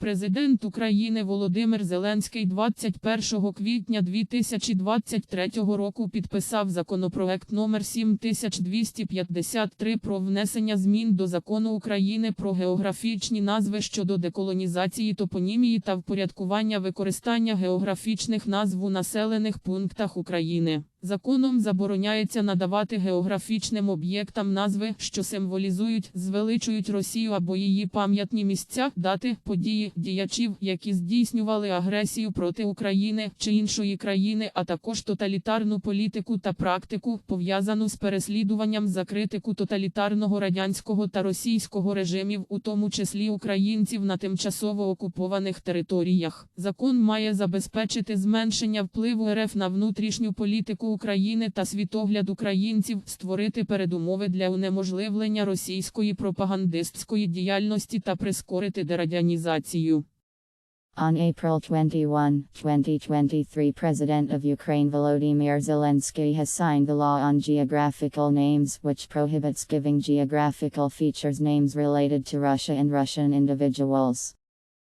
Президент України Володимир Зеленський 21 квітня 2023 року підписав законопроект номер 7253 про внесення змін до закону України про географічні назви щодо деколонізації топонімії та впорядкування використання географічних назв у населених пунктах України. Законом забороняється надавати географічним об'єктам назви, що символізують, звеличують Росію або її пам'ятні місця, дати, події, діячів, які здійснювали агресію проти України чи іншої країни, а також тоталітарну політику та практику, пов'язану з переслідуванням за критику тоталітарного радянського та російського режимів, у тому числі українців на тимчасово окупованих територіях. Закон має забезпечити зменшення впливу РФ на внутрішню політику України та світогляд українців, створити передумови для унеможливлення російської пропагандистської діяльності та прискорити дерадянізацію. On April 21, 2023, President of Ukraine Volodymyr Zelensky has signed the law on geographical names, which prohibits giving geographical features names related to Russia and Russian individuals.